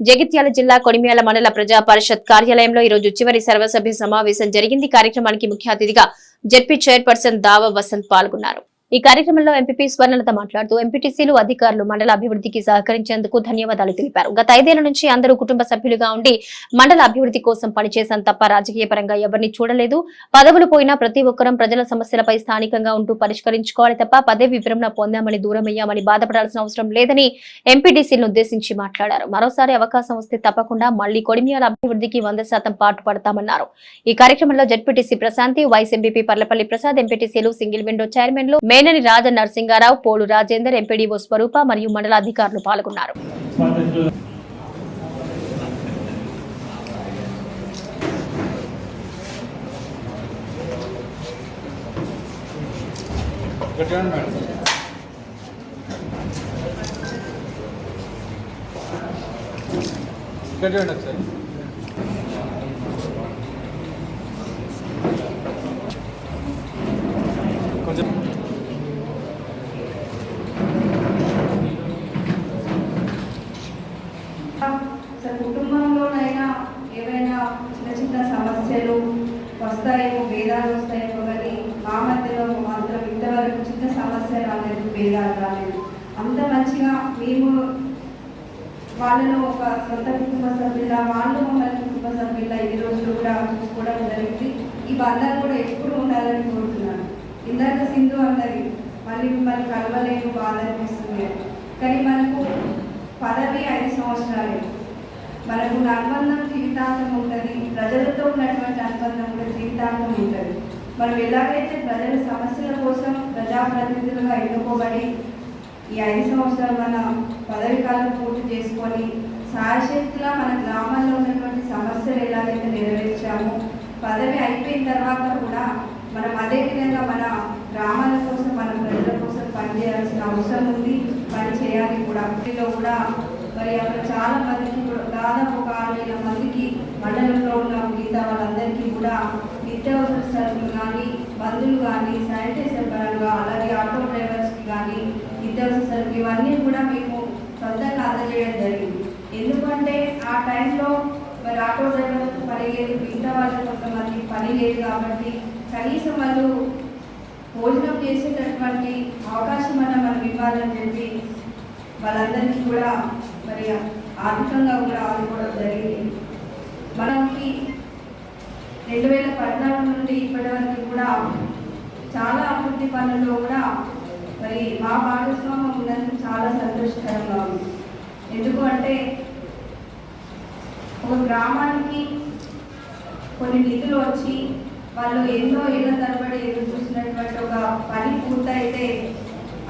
జగిత్యాల జిల్లా కొడిమ్యాల మండల ప్రజా పరిషత్ కార్యాలయంలో ఈ రోజు చివరి సర్వసభ్య సమావేశం జరిగింది. కార్యక్రమానికి ముఖ్య అతిథిగా జడ్పీ చైర్పర్సన్ దావ వసంత్ పాల్గొన్నారు. ఈ కార్యక్రమంలో ఎంపీపీ స్వర్ణలత మాట్లాడుతూ ఎంపీటీసీలు అధికారులు మండల అభివృద్ధికి సహకరించేందుకు ధన్యవాదాలు తెలిపారు. గత ఐదేళ్ళ నుంచి అందరూ కుటుంబ సభ్యులుగా ఉండి మండల అభివృద్ధి కోసం పనిచేశాం తప్ప రాజకీయ పరంగా ఎవరిని చూడలేదు. పదవులు పోయినా ప్రతి ఒక్కరం ప్రజల సమస్యలపై స్థానికంగా ఉంటూ పరిష్కరించుకోవాలి తప్ప పదవి విరమణ పొందామని దూరమయ్యామని బాధపడాల్సిన అవసరం లేదని ఎంపీటీసీలను ఉద్దేశించి మాట్లాడారు. మరోసారి అవకాశం వస్తే తప్పకుండా మళ్ళీ కొడిమియాల అభివృద్ధికి వంద శాతం పాటు పడతామన్నారు. ఈ కార్యక్రమంలో ZPTC Prashanti vice MPP Parlapalli Prasad ఎంపీటీసీలు సింగిల్ విండో చైర్మన్లు మేనని రాజ నరసింగారావు పోలు రాజేందర్ ఎంపీడీఓ స్వరూప మరియు మండల అధికారులు పాల్గొన్నారు. ఒకసారి కొంచెం అసలు కుటుంబంలోనైనా ఏవైనా చిన్న చిన్న సమస్యలు వస్తాయేమో భేదాలు వస్తాయేమో కానీ మా మధ్యలో మాత్రం ఇంతవరకు చిన్న సమస్య రాలేదు భేదాలు రాలేదు. అంత మంచిగా మేము వాళ్ళలో ఒక సొంత కుటుంబ సభ్యుల వాళ్ళు మమ్మల్ని కుటుంబ సభ్యుల ఈ రోజులు కూడా చూసుకోవడం జరిగింది. ఈ బంధాలు కూడా ఎప్పుడు ఉండాలని కోరుతున్నాను. ఇందాక సింధు అన్నది మళ్ళీ మిమ్మల్ని కలవలేను బాధ అనిపిస్తుంది. కానీ మనకు మనకు అనుబంధం జీవితాంతం ఉంటుంది ప్రజలతో ఉన్నటువంటి అనుబంధం కూడా జీవితాంతం ఉంటుంది. మనం ఎలాగైతే ప్రజల సమస్యల కోసం ప్రజాప్రతినిధులుగా ఎన్నుకోబడి ఈ ఐదు సంవత్సరాలు మన పదవి కాలం పూర్తి చేసుకొని సాయశక్తిలా మన గ్రామాల్లో ఉన్నటువంటి సమస్యలు ఎలాగైతే నెరవేర్చామో పదవి అయిపోయిన తర్వాత కూడా మనం అదే విధంగా మన గ్రామాల కోసం మన ప్రజల కోసం పనిచేయాల్సిన అవసరం ఉంది పని చేయాలి కూడా. అప్పటిలో కూడా మరి అక్కడ చాలా మందికి కూడా దాదాపు ఒక ఆరు వేల మందికి మండలంలో ఉన్న మిగతా వాళ్ళందరికీ కూడా నిత్యావసర సరుకులు కానీ మందులు కానీ శానిటైజర్ పరంగా అలాగే ఆటో డ్రైవర్స్కి కానీ నిత్యావసర సరుకులు ఇవన్నీ కూడా మేము సొంతంగా అందజేయడం జరిగింది. ఎందుకంటే ఆ టైంలో మరి ఆటో డ్రైవర్ పని లేదు మిగతా వాళ్ళకి కొంతమంది పని లేదు కాబట్టి కనీసం వాళ్ళు భోజనం చేసేటటువంటి అవకాశం అన్న మనం ఇవ్వాలని చెప్పి వాళ్ళందరికీ కూడా మరి ఆర్థికంగా కూడా ఆదుకోవడం జరిగింది. మనకి రెండు వేల పద్నాలుగు నుండి ఇప్పటి వరకు కూడా చాలా అభివృద్ధి పనుల్లో కూడా మరి మా భాగస్వామ్యం ఉన్నందుకు చాలా సంతోషకరంగా ఉంది. ఎందుకు అంటే ఒక గ్రామానికి కొన్ని నిధులు వచ్చి వాళ్ళు ఎన్నో ఏళ్ళ తరబడి ఎదురు చూసినటువంటి ఒక పని పూర్తయితే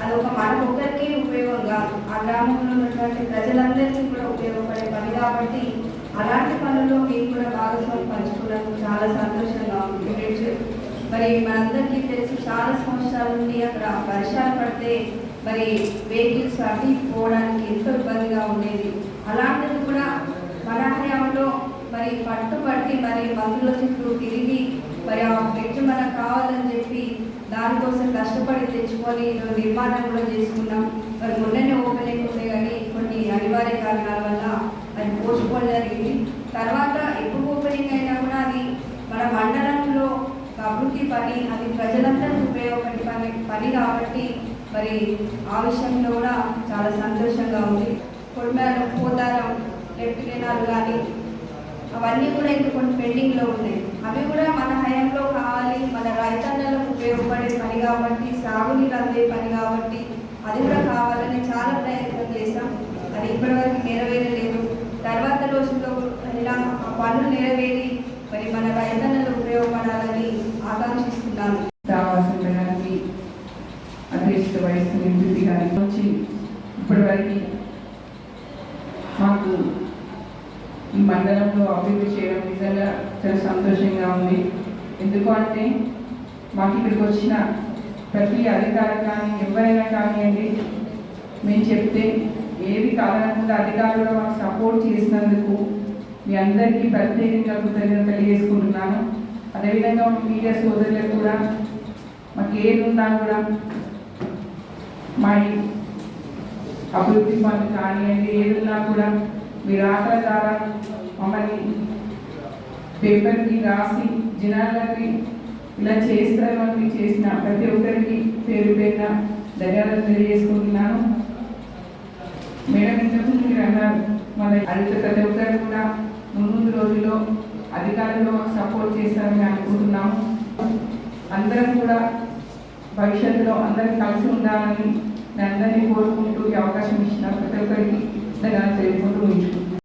అది ఒక మనకొక్కరికి ఉపయోగం కాదు. ఆ గ్రామంలో ఉన్నటువంటి ప్రజలందరికీ కూడా ఉపయోగపడే పని కాబట్టి అలాంటి పనుల్లో మేము కూడా భాగస్వామి పంచుకున్నందుకు చాలా సంతోషంగా ఉంది. మరి మనందరికీ తెలుసు చాలా సంవత్సరాల నుండి అక్కడ వర్షాలు పడితే మరి వెహికల్స్ అటు పోవడానికి ఎంతో ఇబ్బందిగా ఉండేది. అలాంటిది కూడా మన హయాంలో మరి పట్టుబట్టి మరి మందుల చుట్టూ తిరిగి మరి ఆ బ్రిడ్జ్ మనకు కావాలని చెప్పి దానికోసం కష్టపడి తెచ్చుకొని నిర్మాణం కూడా చేసుకున్నాం. మరి మొన్ననే ఓపెన్ ఉండే కానీ కొన్ని అనివార్య కారణాల వల్ల అది పోస్ట్పోన్ జరిగింది తర్వాత ఎప్పుడు ఓపెనింగ్ అయినా కూడా అది మన మండలంలో అభివృద్ధి పని అది ప్రజలందరికీ ఉపయోగపడే పని పని కాబట్టి మరి ఆ విషయంలో కూడా చాలా సంతోషంగా ఉంది. కొడిమేర పోతారం లెఫ్ట్ కెనాల్ కానీ అవన్నీ కూడా ఇంకా కొన్ని పెండింగ్లో ఉన్నాయి. అవి కూడా మన హయాంలో కావాలి మన రైతన్నలకు ఉపయోగపడే పని కాబట్టి సాగునీరు అందే పని కాబట్టి అది కూడా కావాలని చాలా ప్రయత్నం చేశాం. అది ఇప్పటివరకు నెరవేరలేదు. తర్వాత రోజుల్లో ఇలా ఆ పనులు నెరవేరి మరి మన రైతన్నలు ఉపయోగపడాలని ఆకాంక్షిస్తున్నాను. రావాల్సిన అధ్యక్షత వహిస్తున్న ఎంపీ వచ్చి ఇప్పటివరకు మాకు మండలంలో అభివృద్ధి చేయడం నిజంగా చాలా సంతోషంగా ఉంది. ఎందుకు అంటే మాకు ఇక్కడికి వచ్చిన ప్రతి అధికారి కానీ ఎవరైనా కానివ్వండి మేము చెప్తే ఏది కాదనకుండా అధికారులు మాకు సపోర్ట్ చేసినందుకు మీ అందరికీ ప్రత్యేకంగా కృతజ్ఞతలు తెలియజేసుకుంటున్నాను. అదేవిధంగా మీడియా సోదరులకు కూడా మాకు ఏది ఉన్నా కూడా మా అభివృద్ధి పనులు కానివ్వండి ఏది ఉన్నా కూడా మీ ఆకలి ద్వారా మమ్మల్ని పేపర్కి రాసి జనాలకి ఇలా చేస్తారు అని చేసిన ప్రతి ఒక్కరికి పేరు పేరున ధన్యవాదాలు తెలియజేసుకుంటున్నాను. మేడం ఇంతకు మీరు అన్నారు మన అడిగిన ప్రతి ఒక్కరు కూడా ముందు రోజుల్లో అధికారులు మాకు సపోర్ట్ చేస్తారని అనుకుంటున్నాము. అందరం కూడా భవిష్యత్తులో అందరం కలిసి ఉండాలని నేను అందరినీ కోరుకుంటూ ఈ అవకాశం ఇచ్చిన ప్రతి ఒక్కరికి ధన్యవాదాలు తెలుపుకుంటూ ఉంచుకుంటున్నాను